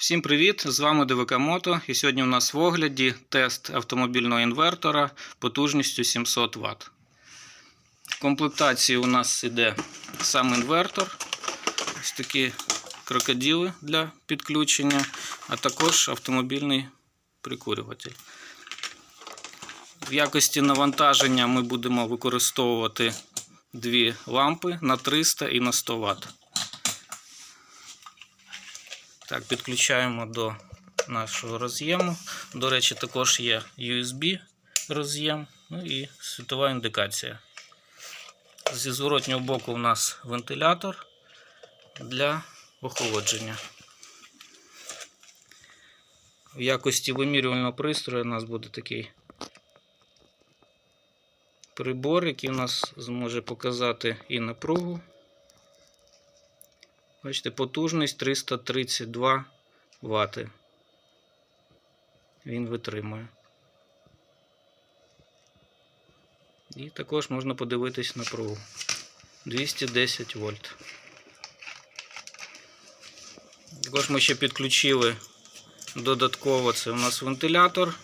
Всім привіт! З вами ДВК Мото. І сьогодні у нас в огляді тест автомобільного інвертора потужністю 700 Вт. В комплектації у нас іде сам інвертор, ось такі крокодили для підключення, а також автомобільний прикурюватель. В якості навантаження ми будемо використовувати дві лампи на 300 і на 100 Вт. Так, підключаємо до нашого роз'єму. До речі, також є USB роз'єм, ну і світова індикація. Зі зворотнього боку у нас вентилятор для охолодження. В якості вимірювального пристрою у нас буде такий прибор, який у нас зможе показати і напругу. Бачите, потужність 332 Вт. Він витримує. І також можна подивитись напругу. 210 вольт. Також ми ще підключили додатково це у нас вентилятор.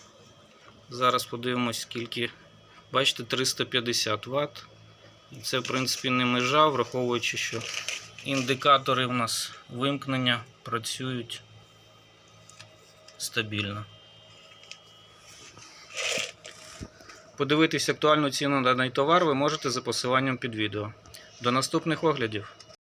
Зараз подивимось, скільки. Бачите, 350 Вт. Це, в принципі, не межа, враховуючи, що індикатори у нас вимкнення працюють стабільно. Подивитись актуальну ціну на даний товар ви можете за посиланням під відео. До наступних оглядів!